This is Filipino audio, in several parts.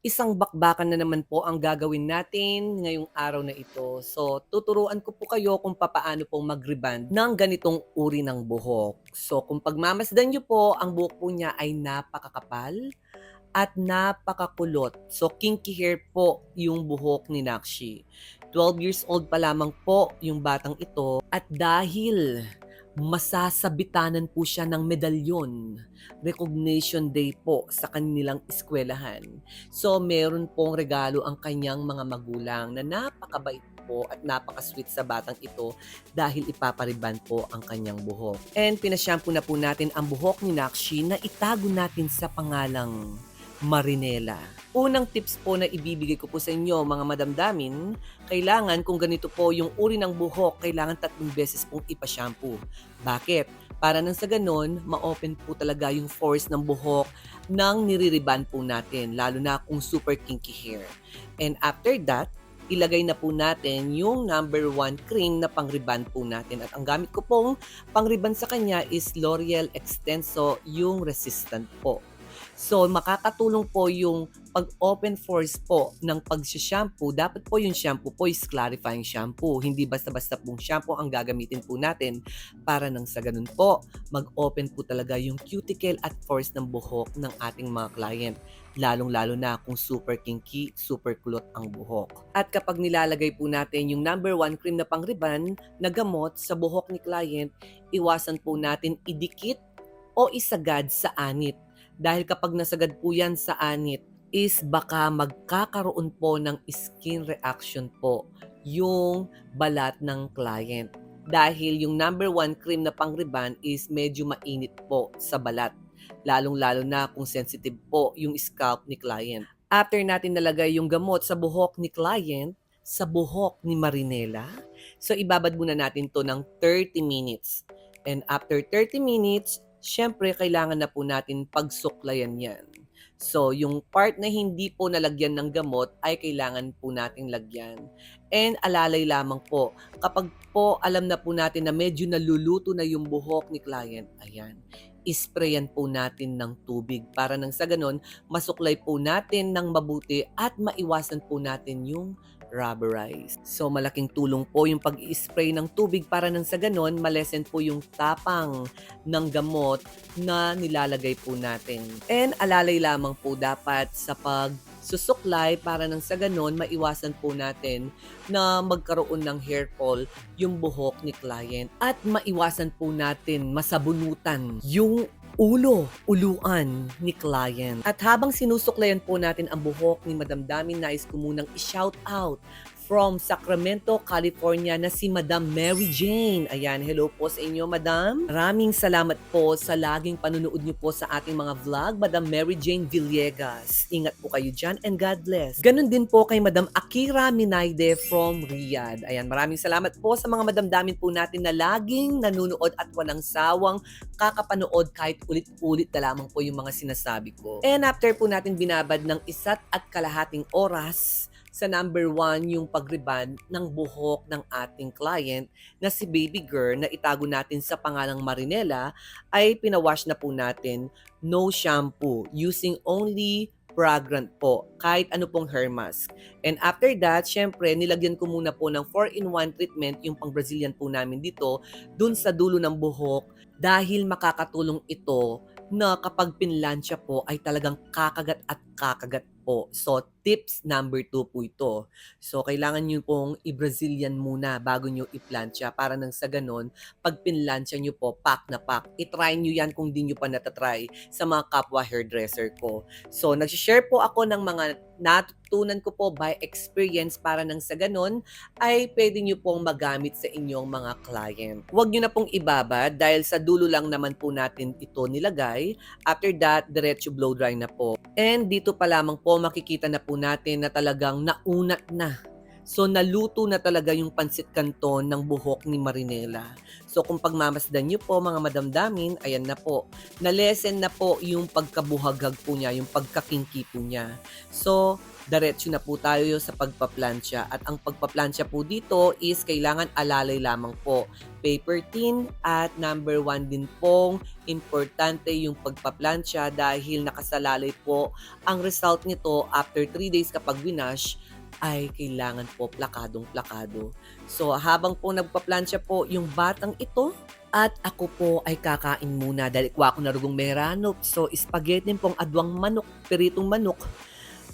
Isang bakbakan na naman po ang gagawin natin ngayong araw na ito. So, tuturuan ko po kayo kung papaano po mag-reband ng ganitong uri ng buhok. So, kung pagmamasdan nyo po, ang buhok po niya ay napakakapal at napakakulot. So, kinky hair po yung buhok ni Nakshi. 12 years old pa lamang po yung batang ito at dahil masasabitanan po siya ng medalyon. Recognition Day po sa kanilang eskwelahan. So, meron pong regalo ang kanyang mga magulang na napakabait po at napaka-sweet sa batang ito dahil ipapariban po ang kanyang buhok. And pinashampoo na po natin ang buhok ni Nakshi na itago natin sa pangalang Marinela. Unang tips po na ibibigay ko po sa inyo mga madamdamin, kailangan kung ganito po yung uri ng buhok, kailangan tatlong beses pong ipashampoo. Bakit? Para nang sa ganon, ma-open po talaga yung force ng buhok nang niririban po natin, lalo na kung super kinky hair. And after that, ilagay na po natin yung number one cream na pangriban po natin. At ang gamit ko pong pangriban sa kanya is L'Oreal Extenso, yung resistant po. So, makakatulong po yung pag-open force po ng pag-shampoo. Dapat po yung shampoo po is clarifying shampoo. Hindi basta-basta pong shampoo ang gagamitin po natin para nang sa ganun po, mag-open po talaga yung cuticle at force ng buhok ng ating mga client. Lalong-lalo na kung super kinky, super kulot ang buhok. At kapag nilalagay po natin yung number one cream na pangriban na gamot sa buhok ni client, iwasan po natin idikit o isagad sa anit dahil kapag nasagad po yan sa anit, is baka magkakaroon po ng skin reaction po yung balat ng client. Dahil yung number one cream na pangriban is medyo mainit po sa balat. Lalong-lalo na kung sensitive po yung scalp ni client. After natin nalagay yung gamot sa buhok ni client, sa buhok ni Marinela, so ibabad muna natin to ng 30 minutes. And after 30 minutes, Siyempre kailangan na po natin pagsuklayan 'yan. So, yung part na hindi po nalagyan ng gamot ay kailangan po nating lagyan. And alalay lamang po, kapag po alam na po natin na medyo naluluto na yung buhok ni client, ayan, isprayan po natin ng tubig para nang sa ganon, masuklay po natin ng mabuti at maiwasan po natin yung rubberized. So malaking tulong po yung pag-spray ng tubig para nang sa ganon, malesen po yung tapang ng gamot na nilalagay po natin. And alalay lamang po dapat sa pag susuklay para nang sa ganon maiwasan po natin na magkaroon ng hair fall yung buhok ni client at maiwasan po natin masabunutan yung ulo, uluan ni client. At habang sinusuklayan po natin ang buhok ni Madam Dami, nais ko munang i-shout out from Sacramento, California na si Madam Mary Jane. Ayan, hello po sa inyo, Madam. Maraming salamat po sa laging panunood niyo po sa ating mga vlog, Madam Mary Jane Villegas. Ingat po kayo dyan and God bless. Ganon din po kay Madam Akira Minaide from Riyadh. Ayan, maraming salamat po sa mga madamdamin po natin na laging nanonood at walang sawang kakapanood kahit ulit-ulit na lamang po yung mga sinasabi ko. And after po natin binabad ng isa't at kalahating oras, sa number one yung pagriban ng buhok ng ating client na si baby girl na itago natin sa pangalang Marinela ay pinawash na po natin no shampoo using only fragrant po, kahit ano pong hair mask. And after that, syempre, nilagyan ko muna po ng 4-in-1 treatment, yung pang Brazilian po namin dito, dun sa dulo ng buhok, dahil makakatulong ito na kapag pinlansya po ay talagang kakagat at kakagat po. So, tips number two po ito. So, kailangan nyo pong i-Brazilian muna bago nyo i-plancha para nang sa ganon, pag pinlansya nyo po, pack na pack. I-try nyo yan kung di nyo pa natatry sa mga kapwa hairdresser ko. So, nag-share po ako ng mga natutunan ko po by experience para nang sa ganon ay pwede nyo pong magamit sa inyong mga client. Huwag nyo na pong ibabad dahil sa dulo lang naman po natin ito nilagay. After that, diretso blow dry na po. And dito pa lamang po makikita na po natin na talagang naunat na So naluto na talaga yung pansit canton ng buhok ni Marinela. So kung pagmamasdan niyo po mga madamdamin, ayan na po. Na-lessen na po yung pagkabuhaghag po niya, yung pagkakingki po niya. So diretso na po tayo sa pagpaplansya. At ang pagpaplansya po dito is kailangan alalay lamang po. Paper tin at number one din pong importante yung pagpaplansya dahil nakasalalay po ang result nito after 3 days kapag winash ay kailangan po plakadong plakado. So habang po nagpaplansya po yung batang ito, at ako po ay kakain muna dahil kwa ako narugong merano. So spaghetti pong adwang manok, peritong manok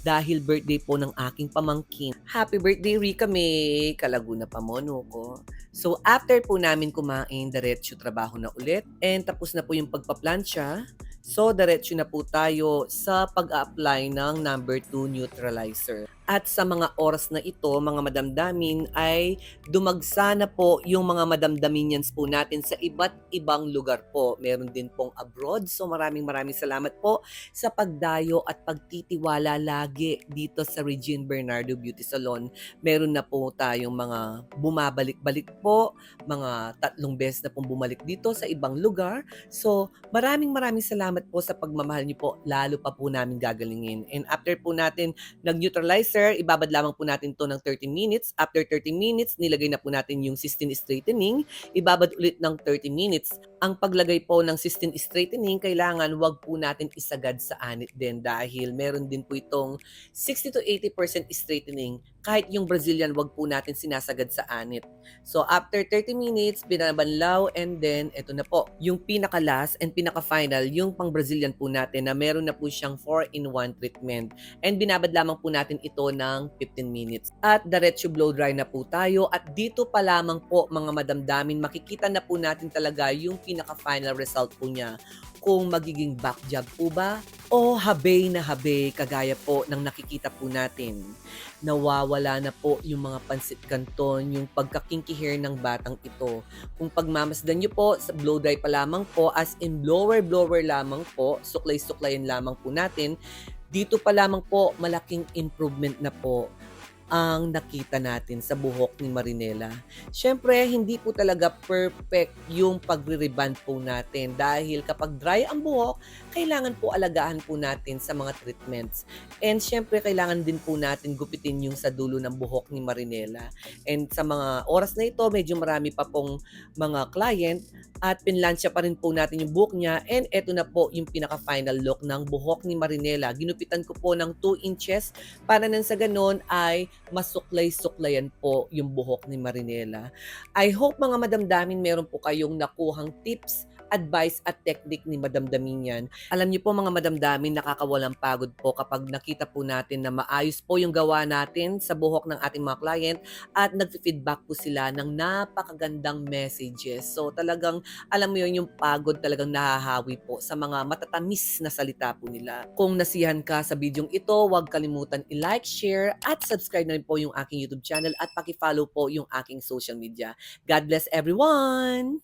dahil birthday po ng aking pamangkin. Happy birthday, Rika May! Kalaguna pa mono ko. So, after po namin kumain, diretso trabaho na ulit. And tapos na po yung pagpaplansya. So, diretso na po tayo sa pag-apply ng number 2 neutralizer. At sa mga oras na ito, mga madamdamin, ay dumagsa na po yung mga madamdaminians po natin sa iba't ibang lugar po. Meron din pong abroad. So maraming maraming salamat po sa pagdayo at pagtitiwala lagi dito sa Regine Bernardo Beauty Salon. Meron na po tayong mga bumabalik-balik po, mga tatlong beses na pong bumalik dito sa ibang lugar. So maraming maraming salamat po sa pagmamahal niyo po. Lalo pa po namin gagalingin. And after po natin nag-neutralizer, ibabad lamang po natin to ng 30 minutes. After 30 minutes, nilagay na po natin yung cysteine straightening. Ibabad ulit ng 30 minutes. Ang paglagay po ng cysteine straightening, kailangan wag po natin isagad sa anit din dahil meron din po itong 60 to 80% straightening. Kahit yung Brazilian, wag po natin sinasagad sa anit. So after 30 minutes, binabanlaw and then ito na po, yung pinaka last and pinaka final, yung pang Brazilian po natin na meron na po siyang 4-in-1 treatment. And binabad lamang po natin ito ng 15 minutes. At diretso blow dry na po tayo at dito pa lamang po mga madamdamin, makikita na po natin talaga yung pinaka final result po niya kung magiging back job po ba o habay na habay kagaya po ng nakikita po natin. Nawawala na po yung mga pansit canton, yung pagkakinky hair ng batang ito. Kung pagmamasdan nyo po, sa blow dry pa lamang po, as in blower blower lamang po, suklay-suklayin lamang po natin, dito pa lamang po malaking improvement na po ang nakita natin sa buhok ni Marinela. Siyempre, hindi po talaga perfect yung pagre-reband po natin dahil kapag dry ang buhok, kailangan po alagaan po natin sa mga treatments. And siyempre, kailangan din po natin gupitin yung sa dulo ng buhok ni Marinela. And sa mga oras na ito, medyo marami pa pong mga client at pinlansya pa rin po natin yung buhok niya and eto na po yung pinaka-final look ng buhok ni Marinela. Ginupitan ko po ng 2 inches para nang sa ganun ay masuklay-suklayan po yung buhok ni Marinela. I hope mga madamdamin meron po kayong nakuhang tips advice at technique ni Madam Daminian. Alam niyo po mga madamdamin, nakakawalang pagod po kapag nakita po natin na maayos po yung gawa natin sa buhok ng ating mga client at nag-feedback po sila ng napakagandang messages. So talagang alam mo yun yung pagod talagang nahahawi po sa mga matatamis na salita po nila. Kung nasihan ka sa bidyong ito, huwag kalimutan i-like, share at subscribe na rin po yung aking YouTube channel at paki-follow po yung aking social media. God bless everyone!